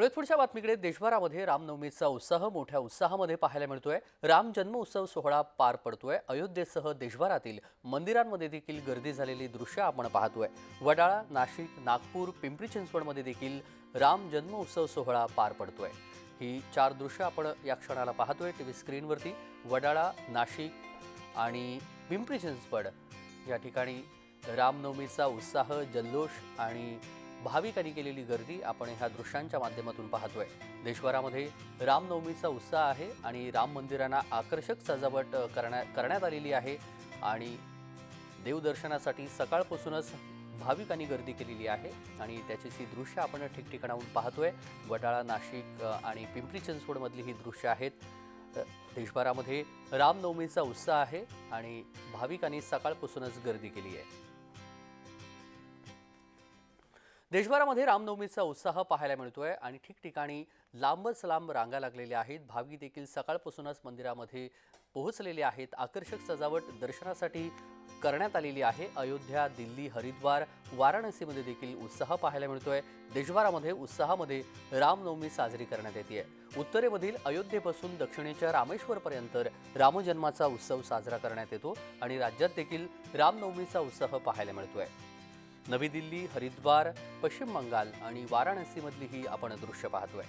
वळत पुढच्या बातमीकडे देशभरामध्ये रामनवमीचा उत्साह मोठ्या उत्साहामध्ये पाहायला मिळतोय. राम जन्म उत्सव सोहळा पार पडतोय. अयोध्येसह देशभरातील मंदिरांमध्ये देखील गर्दी झालेली दृश्य आपण पाहतोय. वडाळा नाशिक नागपूर पिंपरी चिंचवडमध्ये देखील राम जन्म उत्सव सोहळा पार पडतोय. ही चार दृश्य आपण या क्षणाला पाहतोय टी व्ही स्क्रीनवरती. वडाळा नाशिक आणि पिंपरी चिंचवड. या ठिकाणी रामनवमीचा उत्साह जल्लोष आणि भाविकांनी केलेली गर्दी आपण ह्या दृश्यांच्या माध्यमातून पाहतोय. देशभरामध्ये रामनवमीचा उत्साह आहे आणि राम मंदिरांना आकर्षक सजावट करण्या करण्यात आलेली आहे आणि देवदर्शनासाठी सकाळपासूनच भाविकांनी गर्दी केलेली आहे आणि त्याचीच ही दृश्य आपण ठिकठिकाणाहून पाहतोय. वडाळा नाशिक आणि पिंपरी चिंचवडमधली ही दृश्य आहेत. देशभरामध्ये रामनवमीचा उत्साह आहे आणि भाविकांनी सकाळपासूनच गर्दी केली आहे. देशभरामध्ये रामनवमीचा उत्साह पाहायला मिळतोय आणि ठिकठिकाणी लांबच लांब रांगा लागलेल्या आहेत. भाविक देखील सकाळपासूनच मंदिरामध्ये पोहोचलेले आहेत. आकर्षक सजावट दर्शनासाठी करण्यात आलेली आहे. अयोध्या दिल्ली हरिद्वार वाराणसीमध्ये देखील उत्साह पाहायला मिळतोय. देशभरामध्ये उत्साहामध्ये रामनवमी साजरी करण्यात येते उत्तरेमधील अयोध्येपासून दक्षिणेच्या रामेश्वरपर्यंत रामजन्माचा उत्सव साजरा करण्यात येतो आणि राज्यात देखील रामनवमीचा उत्साह पाहायला मिळतोय. नवी दिल्ली हरिद्वार पश्चिम बंगाल आणि वाराणसीमधली ही आपण दृश्य पाहतोय.